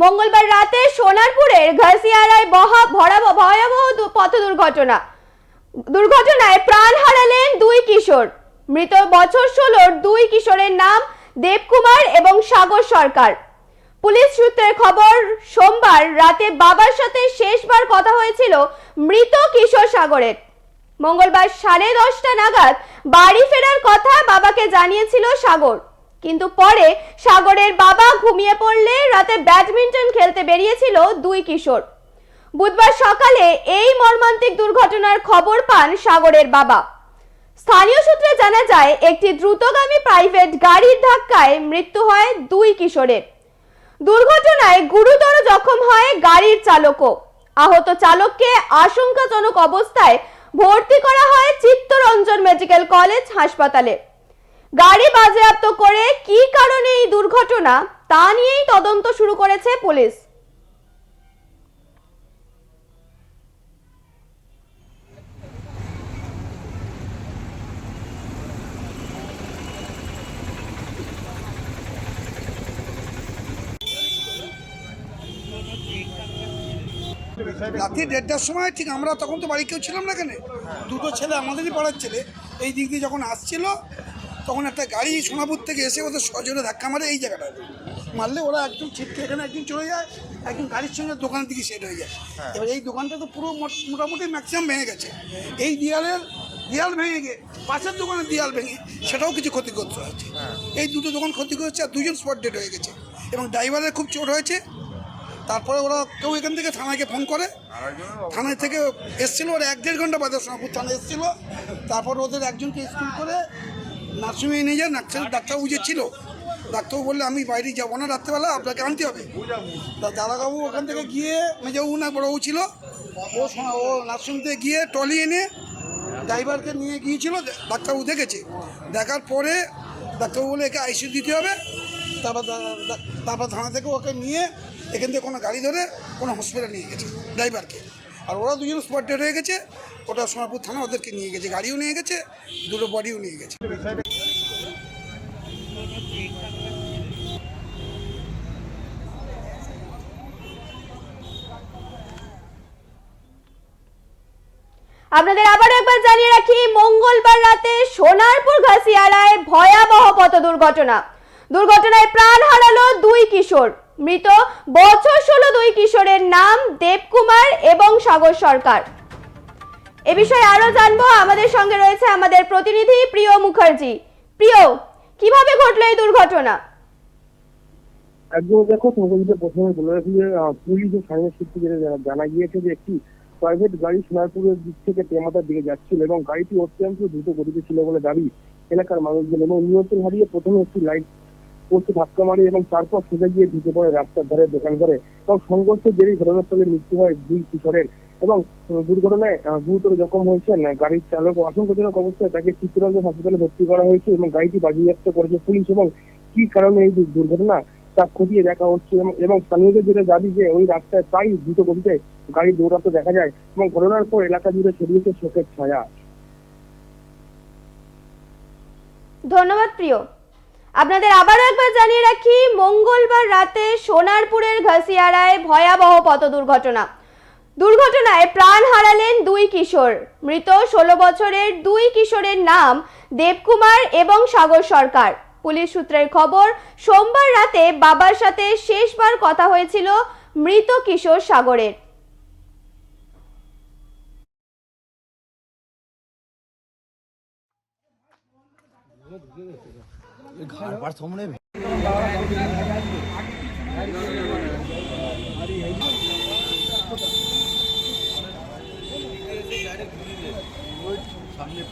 মঙ্গলবার রাতে সোনারপুরের ঘাসিয়ারায় বহা ভয়াবহ পথ দুর্ঘটনা। দুর্ঘটনায় প্রাণ হারালেন দুই কিশোর। মৃত বছর ষোলোর দুই কিশোরের নাম দেবকুমার এবং সাগর সরকার। পুলিশ সূত্রের খবর, সোমবার রাতে বাবার সাথে শেষবার কথা হয়েছিল মৃত কিশোর সাগরের। মঙ্গলবার সাড়ে দশটা নাগাদ বাড়ি ফেরার কথা বাবাকে জানিয়েছিল সাগর। কিন্তু পরে সাগরের বাবা ঘুমিয়ে পড়লে রাতে ব্যাডমিন্টন খেলতে বেরিয়েছিল দুই কিশোর। বুধবার সকালে এই মর্মান্তিক দুর্ঘটনার খবর পান সাগরের বাবা। স্থানীয় সূত্রে জানা যায়, একটি দ্রুতগামী প্রাইভেট গাড়ির ধাক্কায় মৃত্যু হয় দুই কিশোরের। দুর্ঘটনায় গুরুতর জখম হয় গাড়ির চালকও। আহত চালককে আশঙ্কাজনক অবস্থায় ভর্তি করা হয় চিত্তরঞ্জন মেডিকেল কলেজ হাসপাতালে। গাড়ি বাজেয়াপ্ত করে কী কারণে এই দুর্ঘটনা, তা নিয়েই তদন্ত শুরু করেছে পুলিশ। রাত্রি দেড়টার সময় ঠিক আমরা, তখন তো বাড়ি কেউ ছিলাম না এখানে। দুটো ছেলে, আমাদেরই পাড়ার ছেলে, এই দিক দিয়ে যখন আসছিল তখন একটা গাড়ি সোনাপুর থেকে এসে ওদের সজোরে ধাক্কা মারে এই জায়গাটা। মারলে ওরা একদম ছিটকে এখানে একদিন চলে যায় একদম গাড়ির সঙ্গে দোকানের দিকে সেট হয়ে যায়। এবার এই দোকানটা তো পুরো মোট- মোটামুটি ম্যাক্সিমাম ভেঙে গেছে। এই দেয়ালের দেয়াল ভেঙে গিয়ে পাশের দোকানের দেয়াল ভেঙে সেটাও কিছু ক্ষতিগ্রস্ত হয়েছে। এই দুটো দোকান ক্ষতিগ্রস্ত আর দুজন স্পট ডেট হয়ে গেছে। এবং ড্রাইভারের খুব চোট হয়েছে। তারপরে ওরা কেউ এখান থেকে থানাকে ফোন করে। থানায় থেকে এসেছিল ওরা এক দেড় ঘণ্টা বাদে সোনাপুর থানায় এসেছিল। তারপর ওদের একজনকে স্কুল করে নার্সিংহোমে নিয়ে যায় নার্সিং ডাক্তারবাবু যে ছিল, ডাক্তারবাবু বললে, আমি বাইরে যাব না রাত্রেবেলা, আপনাকে আনতে হবে। তা দাদাবাবু ওখান থেকে গিয়ে মেজাবু না বড়বাবু ছিল, ও ও নার্সিং থেকে গিয়ে টলি এনে ড্রাইভারকে নিয়ে গিয়েছিল ডাক্তারবাবু দেখেছে। দেখার পরে ডাক্তারবাবু বলে একে আইসিউ দিতে হবে। তারপর তারপর থানা থেকে ওকে নিয়ে এখান থেকে কোনো গাড়ি ধরে কোনো হসপিটাল নিয়ে গেছে, ড্রাইভারকে। আর ওরা দুজন স্পট ডেড হয়ে গেছে। ওটা সোনারপুর থানা ওদেরকে নিয়ে গেছে, গাড়িও নিয়ে গেছে, দুটো বডিও নিয়ে গেছে। আপনাদের আবার একবার জানিয়ে রাখি, মঙ্গলবার রাতে সোনারপুর ঘাসিয়ারায় ভয়াবহ পথ দুর্ঘটনা দুর্ঘটনায় প্রাণ হারালো দুই কিশোর। মৃত বছর ষোলো দুই কিশোরের নাম দেবকুমার এবং সাগর সরকার। এ বিষয়ে আরও জানব। আমাদের সঙ্গে রয়েছে আমাদের প্রতিনিধি প্রিয় মুখার্জি। প্রিয়, কীভাবে ঘটলো এই দুর্ঘটনা? একদম দেখো তোমাকে প্রথমে বলে রাখি যে পুলিশ ও সূত্রে জানা- গিয়েছে যে একটি প্রাইভেট গাড়ি সোনারপুরের দিক থেকে টেমাতার দিকে যাচ্ছিল এবং গাড়িটি অত্যন্ত দ্রুত গতিতে ছিল বলে দাবি এলাকার মানুষজন এবং নিয়ন্ত্রণ হারিয়ে প্রথমে একটি লাইট পোস্টে ধাক্কা মারে এবং তারপর সোজা গিয়ে ঢুকে পড়ে রাস্তার ধারে, দোকান করে এবং সংঘর্ষের জেরেই ঘটনাস্থলে মৃত্যু হয় দুই কিশোরের এবং দুর্ঘটনায় গুরুতর জখম হয়েছেন গাড়ির চালক। আশঙ্কাজনক অবস্থায় তাকে চিত্তরঞ্জন হাসপাতালে ভর্তি করা হয়েছে এবং গাড়িটি বাজেয়াপ্ত করেছে পুলিশ এবং কি কারণে এই দুর্ঘটনা তা খতিয়ে দেখা হচ্ছে এবং স্থানীয়দের যেটা দাবি যে ওই রাস্তায় প্রায় দ্রুত গতিতে গাড়ি দৌড়াতে দেখা যায় এবং ঘটনার পর এলাকা জুড়ে ছড়িয়েছে শোকের ছায়া। ধন্যবাদ প্রিয়। আপনাদের আবারও একবার জানিয়ে রাখি, মঙ্গলবার রাতে সোনারপুরের ঘাসিয়ারায় ভয়াবহ পথ দুর্ঘটনা দুর্ঘটনায় প্রাণ হারালেন দুই কিশোর। মৃত ষোলো বছরের দুই কিশোরের নাম দেবকুমার এবং সাগর সরকার। পুলিশ সূত্রের খবর, সোমবার রাতে বাবার সাথে শেষবার কথা হয়েছিল মৃত কিশোর সাগরের। বারবার সামনে সামনে